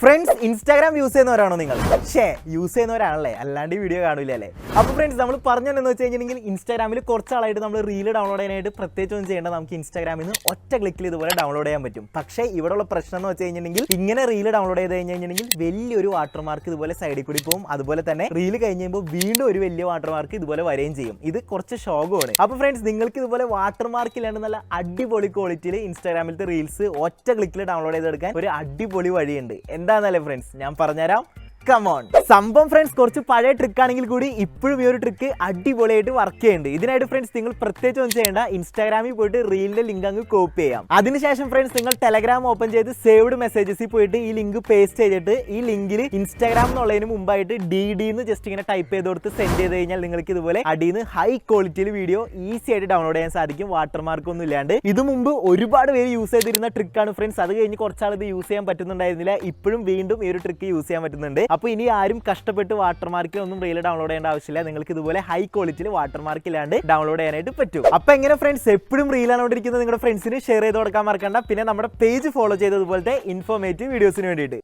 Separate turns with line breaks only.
Friends Instagram use ചെയ്യുന്നവരാണോ നിങ്ങൾ? ഷേ use ചെയ്യുന്നവരാണല്ലേ? അല്ലാണ്ട് ഈ വീഡിയോ കാണില്ല അല്ലേ? അപ്പോൾ ഫ്രണ്ട്സ് നമ്മൾ പറഞ്ഞതെന്ന് വെച്ച് കഴിഞ്ഞിട്ടുണ്ടെങ്കിൽ ഇൻസ്റ്റാഗ്രാമിൽ കുറച്ച് ആളായിട്ട് നമ്മൾ റീൽ ഡൗൺലോഡ് ചെയ്യാനായിട്ട് പ്രത്യേകിച്ച് ഒന്നും ചെയ്യേണ്ട. നമുക്ക് ഇൻസ്റ്റാഗ്രാമിൽ നിന്ന് ഒറ്റ ക്ലിക്കിൽ ഇതുപോലെ ഡൗൺലോഡ് ചെയ്യാൻ പറ്റും. പക്ഷേ ഇവിടെയുള്ള പ്രശ്നം എന്ന് വെച്ച് കഴിഞ്ഞിട്ടുണ്ടെങ്കിൽ ഇങ്ങനെ റീൽ ഡൗൺലോഡ് ചെയ്ത് കഴിഞ്ഞ് കഴിഞ്ഞിട്ടുണ്ടെങ്കിൽ വലിയൊരു വാട്ടർമാർക്ക് ഇതുപോലെ സൈഡിൽ കൂടി പോകും. അതുപോലെ തന്നെ റീൽ കഴിഞ്ഞ് കഴിയുമ്പോൾ വീണ്ടും ഒരു വലിയ വാട്ടർമാർക്ക് ഇതുപോലെ വരികയും ചെയ്യും. ഇത് കുറച്ച് ഷോകമാണ് അപ്പോൾ ഫ്രണ്ട്സ് നിങ്ങൾക്ക് ഇതുപോലെ വാട്ടർമാർക്ക് ഇല്ലാണ്ട് നല്ല അടിപൊളി ക്വാളിറ്റിയിൽ ഇൻസ്റ്റാഗ്രാമിലത്തെ റീൽസ് ഒറ്റ ക്ലിക്കിൽ ഡൗൺലോഡ് ചെയ്തെടുക്കാൻ ഒരു അടിപൊളി വഴിയുണ്ട്. എന്താണെന്നല്ലേ ഫ്രണ്ട്സ് ഞാൻ പറഞ്ഞുതരാം. കമോൺ സംഭവം ഫ്രണ്ട്സ് കുറച്ച് പഴയ ട്രിക്ക് ആണെങ്കിൽ കൂടി ഇപ്പോഴും ഈ ഒരു ട്രിക്ക് അടിപൊളിയായിട്ട് വർക്ക് ചെയ്യുന്നുണ്ട്. ഇതിനായിട്ട് ഫ്രണ്ട്സ് നിങ്ങൾ പ്രത്യേകിച്ച് ഒന്നും ചെയ്യേണ്ട. ഇൻസ്റ്റാഗ്രാമിൽ പോയിട്ട് റീലിന്റെ ലിങ്ക് അങ്ങ് കോപ്പി ചെയ്യാം. അതിനുശേഷം ഫ്രണ്ട്സ് നിങ്ങൾ ടെലഗ്രാം ഓപ്പൺ ചെയ്ത് സേവ്ഡ് മെസ്സേജസിൽ പോയിട്ട് ഈ ലിങ്ക് പേസ്റ്റ് ചെയ്തിട്ട് ഈ ലിങ്കിൽ ഇൻസ്റ്റാഗ്രാം എന്നുള്ളതിന് മുമ്പായിട്ട് ഡി ഡി എന്ന് ജസ്റ്റ് ഇങ്ങനെ ടൈപ്പ് ചെയ്ത് കൊടുത്ത് സെൻഡ് ചെയ്ത് കഴിഞ്ഞാൽ നിങ്ങൾക്ക് ഇതുപോലെ അടിയിൽ ഹൈ ക്വാളിറ്റിയിൽ വീഡിയോ ഈസി ആയിട്ട് ഡൗൺലോഡ് ചെയ്യാൻ സാധിക്കും. വാട്ടർമാർക്ക് ഒന്നും ഇല്ലാണ്ട്. ഇത് മുമ്പ് ഒരുപാട് പേര് യൂസ് ചെയ്തിരുന്ന ട്രിക്കാണ് ഫ്രണ്ട്സ് അത് കഴിഞ്ഞ് കുറച്ചാൾ ഇത് യൂസ് ചെയ്യാൻ പറ്റുന്നുണ്ടായിരുന്നില്ല. ഇപ്പോഴും വീണ്ടും ഈ ഒരു ട്രിക്ക് യൂസ് ചെയ്യാൻ പറ്റുന്നുണ്ട്. അപ്പോൾ ഇനി ആരും കഷ്ടപ്പെട്ട് വാട്ടർമാർക്കിൽ ഒന്നും റീൽ ഡൗൺലോഡ് ചെയ്യേണ്ട ആവശ്യമില്ല. നിങ്ങൾക്ക് ഇതുപോലെ ഹൈ ക്വാളിറ്റിയിൽ വാട്ടർമാർക്ക് ഇല്ലാണ്ട് ഡൗൺലോഡ് ചെയ്യാനായിട്ട് പറ്റും. അപ്പോൾ എങ്ങനെ ഫ്രണ്ട്സ് എപ്പോഴും റീൽ ആണോണ്ടിരിക്കുന്നത് നിങ്ങളുടെ ഫ്രണ്ട്സിന് ഷെയർ ചെയ്ത് കൊടുക്കാൻ മറക്കണ്ട. പിന്നെ നമ്മുടെ പേജ് ഫോളോ ചെയ്തതുപോലത്തെ ഇൻഫോർമേറ്റീവ് വീഡിയോസിന് വേണ്ടിയിട്ട്.